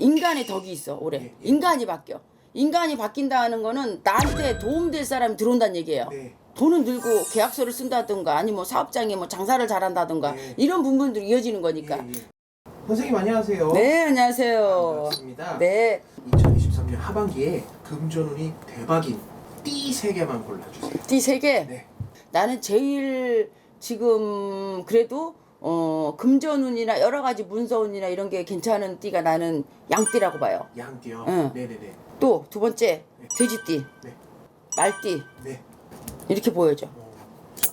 인간의 덕이 있어 올해 예, 예. 인간이 바뀌어 인간이 바뀐다는 거는 나한테 도움될 사람이 들어온다는 얘기예요 네. 돈은 들고 계약서를 쓴다든가 아니 뭐 사업장에 뭐 장사를 잘한다든가 예. 이런 부분들이 이어지는 거니까 예, 예. 선생님 안녕하세요. 네 안녕하세요 반갑습니다. 네 2023년 하반기에 금전운이 대박인 띠 세 개만 골라주세요. 띠 세 개 네. 나는 제일 지금 그래도 어 금전운이나 여러 가지 문서운이나 이런 게 괜찮은 띠가 나는 양띠라고 봐요 양띠요. 응. 네네네. 또 두 번째 돼지띠 네. 말띠 네. 이렇게 보여져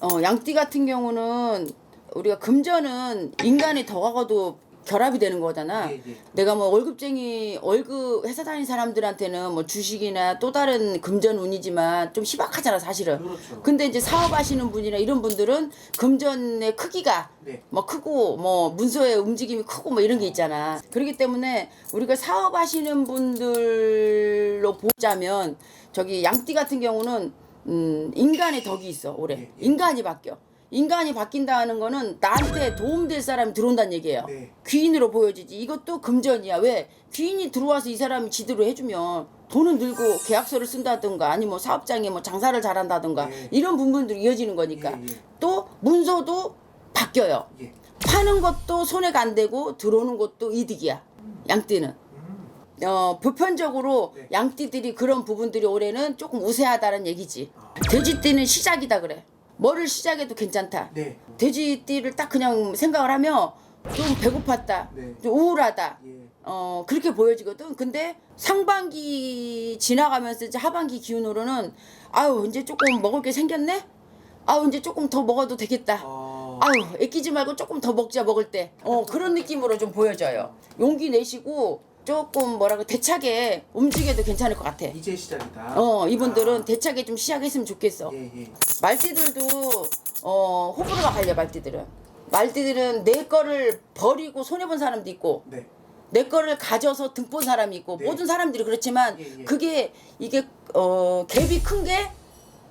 어, 어, 양띠 같은 경우는 우리가 금전은 인간의 덕하고도 결합이 되는 거잖아. 예, 예. 내가 뭐 월급쟁이 월급 회사 다니는 사람들한테는 뭐 주식이나 또 다른 금전 운이지만 좀 희박하잖아 사실은. 그렇죠. 근데 이제 사업하시는 분이나 이런 분들은 금전의 크기가 네. 뭐 크고 뭐 문서의 움직임이 크고 뭐 이런 게 있잖아. 그렇기 때문에 우리가 사업하시는 분들로 보자면 저기 양띠 같은 경우는 음 인간의 덕이 있어 올해 예, 예. 인간이 바뀌어. 인간이 바뀐다는 거는 나한테 도움될 사람이 들어온다는 얘기예요. 네. 귀인으로 보여지지. 이것도 금전이야. 왜? 귀인이 들어와서 이 사람이 지도로 해주면 돈은 들고 계약서를 쓴다든가 아니 뭐 사업장에 뭐 장사를 잘한다든가 예. 이런 부분들이 이어지는 거니까 예, 예. 또 문서도 바뀌어요. 예. 파는 것도 손해가 안 되고 들어오는 것도 이득이야. 양띠는. 음. 어, 보편적으로 네. 양띠들이 그런 부분들이 올해는 조금 우세하다는 얘기지. 아. 돼지띠는 시작이다 그래. 뭐를 시작해도 괜찮다. 네. 돼지띠를 딱 그냥 생각을 하면 좀 배고팠다. 네. 좀 우울하다. 예. 어, 그렇게 보여지거든. 근데 상반기 지나가면서 이제 하반기 기운으로는 아유, 이제 조금 먹을 게 생겼네? 아유, 이제 조금 더 먹어도 되겠다. 어, 아유 애끼지 말고 조금 더 먹자 먹을 때 어 그런 느낌으로 좀 보여져요 용기 내시고 조금 뭐라고 대차게 움직여도 괜찮을 것 같아 이제 시작이다. 어 이분들은 아, 대차게 좀 시작했으면 좋겠어 예, 예. 말띠들도 어 호불호가 갈려 말띠들은 말띠들은 내 거를 버리고 손해 본 사람도 있고 네. 내 거를 가져서 등본 사람이 있고 네. 모든 사람들이 그렇지만 예, 예. 그게 이게 어 갭이 큰 게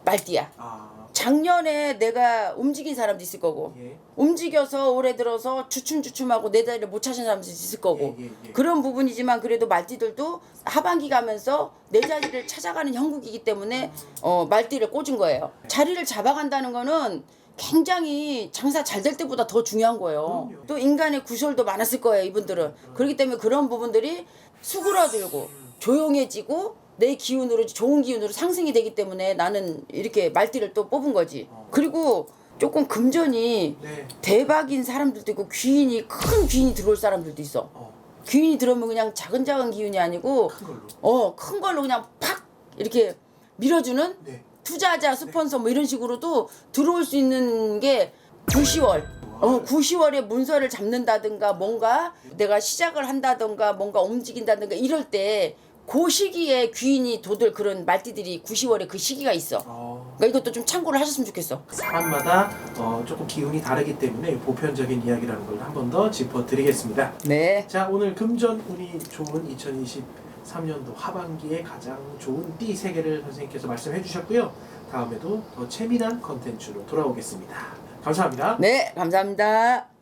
말띠야 아, 작년에 내가 움직인 사람도 있을 거고 예. 움직여서 올해 들어서 주춤주춤하고 내 자리를 못 찾은 사람도 있을 거고 예, 예, 예. 그런 부분이지만 그래도 말띠들도 하반기 가면서 내 자리를 찾아가는 형국이기 때문에 어, 말띠를 꽂은 거예요. 자리를 잡아간다는 거는 굉장히 장사 잘 될 때보다 더 중요한 거예요. 그럼요. 또 인간의 구설도 많았을 거예요, 이분들은. 그렇기 때문에 그런 부분들이 수그러들고 조용해지고 내 기운으로 좋은 기운으로 상승이 되기 때문에 나는 이렇게 말띠를 또 뽑은 거지. 그리고 조금 금전이 네. 대박인 사람들도 있고 귀인이 큰 귀인이 들어올 사람들도 있어. 어, 귀인이 들어오면 그냥 작은 작은 기운이 아니고 큰 걸로. 어 큰 걸로 그냥 팍 이렇게 밀어주는 네. 투자자 스폰서 뭐 이런 식으로도 들어올 수 있는 게 9, 10월. 어, 9, 10월에 문서를 잡는다든가 뭔가 내가 시작을 한다든가 뭔가 움직인다든가 이럴 때 그 시기에 귀인이 돋을 그런 말띠들이 9, 10월에 그 시기가 있어. 어, 그러니까 이것도 좀 참고를 하셨으면 좋겠어. 사람마다 어, 조금 기운이 다르기 때문에 보편적인 이야기라는 걸 한 번 더 짚어드리겠습니다. 네. 자 오늘 금전 운이 좋은 2023년도 하반기에 가장 좋은 띠 세 개를 선생님께서 말씀해 주셨고요. 다음에도 더 재미난 컨텐츠로 돌아오겠습니다. 감사합니다. 네, 감사합니다.